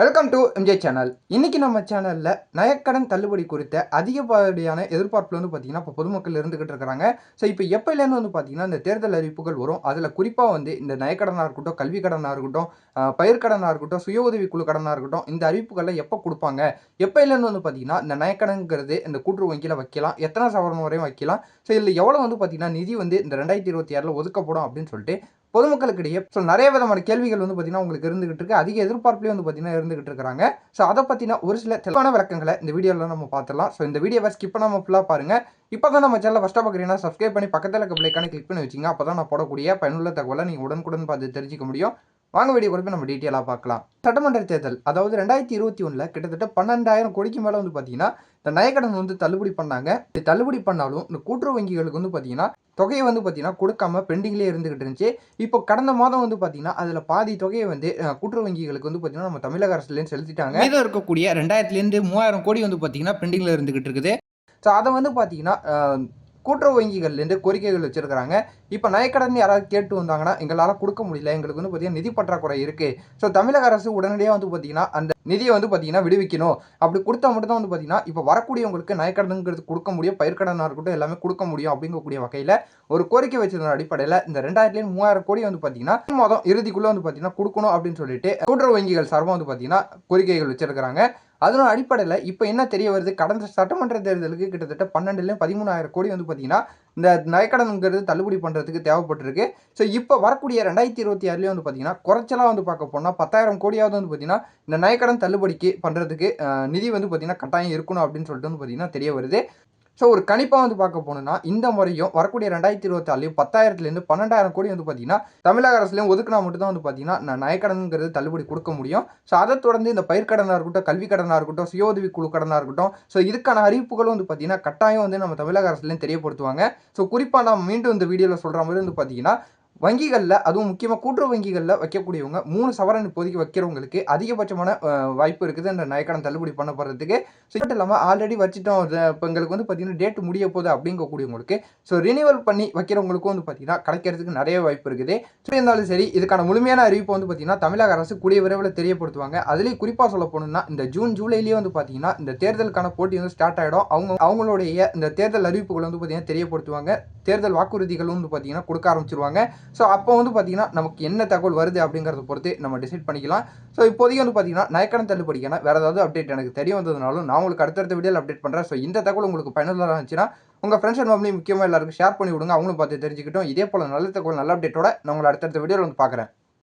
Welcome to MJ channel இன்றைக்கி நம்ம சேனலில் நயக்கடன் தள்ளுபடி குறித்த அதிகப்படியான எதிர்பார்ப்பில் வந்து பார்த்தீங்கன்னா இப்போ பொதுமக்கள் இருந்துக்கிட்டு இருக்கிறாங்க. ஸோ இப்போ எப்போலேருந்து வந்து பார்த்தீங்கன்னா இந்த தேர்தல் அறிவிப்புகள் வரும். அதில் குறிப்பாக வந்து இந்த நயக்கடனாக இருக்கட்டும் கல்வி கடனாக இருக்கட்டும் பயிர்க்கடனாக இருக்கட்டும் சுய உதவி குழு கடனாக இருக்கட்டும் இந்த அறிவிப்புகளில் எப்போ கொடுப்பாங்க? எப்போலேருந்து வந்து பார்த்தீங்கன்னா இந்த நயக்கடனுங்கிறது இந்த கூட்டுறவு வங்கியில் வைக்கலாம். எத்தனை சவரன் வரையும் வைக்கலாம். ஸோ இதில் எவ்வளோ வந்து பார்த்தீங்கன்னா நிதி வந்து இந்த ரெண்டாயிரத்தி இருபத்தி ஆறில் ஒதுக்கப்படும் அப்படின்னு சொல்லிட்டு பொதுமக்களுக்கிடையே ஸோ நிறைய விதமான கேள்விகள் வந்து பார்த்தீங்கன்னா உங்களுக்கு இருந்துகிட்டு இருக்கு. அதிக எதிர்பார்ப்புலேயும் வந்து பார்த்தீங்கன்னா இருந்துகிட்டு இருக்காங்க. ஸோ அதை பற்றின ஒரு சில தெளிவான விளக்கங்களை இந்த வீடியோவில் நம்ம பார்த்துடலாம். ஸோ இந்த வீடியோவை ஸ்கிப் பண்ணாமல் ஃபுல்லாக பாருங்க. இப்போ தான் நம்ம சேனல் ஃபஸ்ட்டாக பார்க்குறீங்கன்னா சப்ஸ்கிரைப் பண்ணி பக்கத்தில் இருக்க பிள்ளைக்கான கிளிக் பண்ணி வச்சிங்க. அப்போ தான் நான் போடக்கூடிய பயனுள்ள தகவலை நீங்கள் உடனுக்குடன் பார்த்து தெரிஞ்சுக்க முடியும். வாங்க வீடியோ கூட நம்ம டீட்டெயிலாக பார்க்கலாம். சட்டமன்ற தேர்தல் அதாவது ரெண்டாயிரத்தி இருபத்தி ஒன்றில் கிட்டத்தட்ட பன்னெண்டாயிரம் கோடிக்கு மேலே வந்து பார்த்தீங்கன்னா நயக்கடன் வந்து தள்ளுபடி பண்ணாங்க. இது தள்ளுபடி பண்ணாலும் இந்த கூட்டுறவு வங்கிகளுக்கு வந்து பார்த்தீங்கன்னா தொகையை வந்து பார்த்தீங்கன்னா கொடுக்காம பெண்டிங்லேயே இருந்துகிட்டு இருந்துச்சு. இப்போ கடந்த மாதம் வந்து பார்த்தீங்கன்னா அதில் பாதி தொகையை வந்து கூட்டுறவு வங்கிகளுக்கு வந்து பார்த்தீங்கன்னா நம்ம தமிழக அரசுலேருந்து செலுத்திட்டாங்க. மீதம் இருக்கக்கூடிய ரெண்டாயிரத்துலேருந்து மூவாயிரம் கோடி வந்து பார்த்தீங்கன்னா பெண்டிங்கில் இருந்துகிட்டு இருக்குது. ஸோ அதை வந்து பார்த்தீங்கன்னா கூட்டுறவு கூட்டுறவு வங்கிகள்லேருந்து கோரிக்கைகள் வச்சிருக்கிறாங்க. இப்போ நயக்கடன் யாராவது கேட்டு வந்தாங்கன்னா எங்களால் கொடுக்க முடியல. எங்களுக்கு வந்து பார்த்தீங்கன்னா நிதி பற்றாக்குறை இருக்குது ஸோ தமிழக அரசு உடனடியாக வந்து பார்த்தீங்கன்னா அந்த நிதியை வந்து பார்த்தீங்கன்னா விடுவிக்கணும். அப்படி கொடுத்தா மட்டும் தான் வந்து பார்த்தீங்கன்னா இப்போ வரக்கூடியவங்களுக்கு நயக்கடனுங்கிறது கொடுக்க முடியும். பயிர்க்கடனாக இருக்கட்டும் எல்லாமே கொடுக்க முடியும் அப்படிங்கக்கூடிய வகையில் ஒரு கோரிக்கை வச்சிருந்த அடிப்படையில் இந்த ரெண்டாயிரத்துலேயும் மூவாயிரம் கோடி வந்து பார்த்தீங்கன்னா மாதம் இறுதிக்குள்ளே வந்து பார்த்தீங்கன்னா கொடுக்கணும் அப்படின்னு சொல்லிட்டு கூட்டுறவு வங்கிகள் சார்பாக வந்து பார்த்தீங்கன்னா கோரிக்கைகள் வச்சிருக்கிறாங்க. அதனோட அடிப்படையில் இப்போ என்ன தெரிய வருது? கடந்த சட்டமன்ற தேர்தலுக்கு கிட்டத்தட்ட பன்னெண்டுலேயும் பதிமூணாயிரம் கோடி வந்து பார்த்தீங்கன்னா இந்த நயக்கடனுங்கிறது தள்ளுபடி பண்ணுறதுக்கு தேவைப்பட்டிருக்கு. ஸோ இப்போ வரக்கூடிய ரெண்டாயிரத்தி இருபத்தி ஆறுலேயும் வந்து பார்த்தீங்கன்னா குறைச்சலாக வந்து பார்க்க போனால் பத்தாயிரம் கோடியாவது வந்து பார்த்தீங்கன்னா இந்த நயக்கடன் தள்ளுபடிக்கு பண்ணுறதுக்கு நிதி வந்து பார்த்தீங்கன்னா கட்டாயம் இருக்கணும் அப்படின்னு சொல்லிட்டு வந்து பார்த்தீங்கன்னா தெரிய வருது. ஸோ ஒரு கணிப்பாக வந்து பார்க்க போனோம்னா இந்த முறையும் வரக்கூடிய ரெண்டாயிரத்தி இருபத்தாலையும் பத்தாயிரத்துலேருந்து பன்னெண்டாயிரம் கோடி வந்து பார்த்தீங்கன்னா தமிழக அரசுலேயும் ஒதுக்குனா மட்டும் தான் வந்து பார்த்தீங்கன்னா நான் நயக்கடனுங்கிறது தள்ளுபடி கொடுக்க முடியும். ஸோ அதை தொடர்ந்து இந்த பயிர்க்கடனாக இருக்கட்டும் கல்வி கடனாக இருக்கட்டும் சுய உதவி குழு கடனாக இருக்கட்டும் ஸோ இதுக்கான அறிவிப்புகளும் வந்து பார்த்தீங்கன்னா கட்டாயம் வந்து நம்ம தமிழக அரசுலேயும் தெரியப்படுத்துவாங்க. ஸோ குறிப்பாக நான் மீண்டும் இந்த வீடியோவில் சொல்கிற மாதிரி வந்து பார்த்தீங்கன்னா வங்கிகளில் அதுவும் முக்கியமாக கூட்டுறவு வங்கிகளில் வைக்கக்கூடியவங்க மூணு சவரன் இப்போதைக்கு வைக்கிறவங்களுக்கு அதிகபட்சமான வாய்ப்பு இருக்குது அந்த நயக்கடன் தள்ளுபடி பண்ணப்படுறதுக்கு. ஸோ மட்டும் இல்லாமல் ஆல்ரெடி வச்சுட்டோம். இப்போ எங்களுக்கு வந்து பார்த்தீங்கன்னா டேட் முடிய போகுது அப்படிங்கக்கூடியவங்களுக்கு ஸோ ரினியூவல் பண்ணி வைக்கிறவங்களுக்கும் வந்து பார்த்தீங்கன்னா கிடைக்கிறதுக்கு நிறைய வாய்ப்பு இருக்குது. ஸோ இருந்தாலும் சரி இதுக்கான முழுமையான அறிவிப்பு வந்து பார்த்தீங்கன்னா தமிழக அரசு கூடிய விரைவில் தெரியப்படுத்துவாங்க. அதுலேயும் குறிப்பாக சொல்ல போகணும்னா இந்த ஜூன் ஜூலைலேயே வந்து பார்த்தீங்கன்னா இந்த தேர்தலுக்கான போட்டி வந்து ஸ்டார்ட் ஆகிடும் அவங்க அவங்களுடைய இந்த தேர்தல் அறிவிப்புகள் வந்து பார்த்திங்கன்னா தெரியப்படுத்துவாங்க. தேர்தல் வாக்குறுதிகளும் வந்து பார்த்தீங்கன்னா கொடுக்க ஆரம்பிச்சிருவாங்க. ஸோ அப்போ வந்து பார்த்தீங்கன்னா நமக்கு என்ன தகவல் வருது அப்படிங்கிறத பொறுத்து நம்ம டிசைட் பண்ணிக்கலாம். ஸோ இப்போதைக்கு வந்து பார்த்தீங்கன்னா நயக்கடன் தள்ளுபடிக்கான வேறு ஏதாவது அப்டேட் எனக்கு தெரிய வந்ததுனாலும் நான் உங்களுக்கு அடுத்தடுத்த வீடியோவில் அப்டேட் பண்ணுறேன் ஸோ இந்த தகவல் உங்களுக்கு பயனுள்ளதாக இருந்துச்சுன்னா உங்கள் ஃப்ரெண்ட்ஸ் அண்ட் ஃபேமிலி முக்கியமாக எல்லாருக்கும் ஷேர் பண்ணி விடுங்க. அவங்களும் பார்த்து தெரிஞ்சுக்கிட்டோம். இதே போல் நல்ல தகவல் நல்ல அப்டேட்டோட நான் உங்களை அடுத்தடுத்த வீடியோவில் வந்து பார்க்குறேன்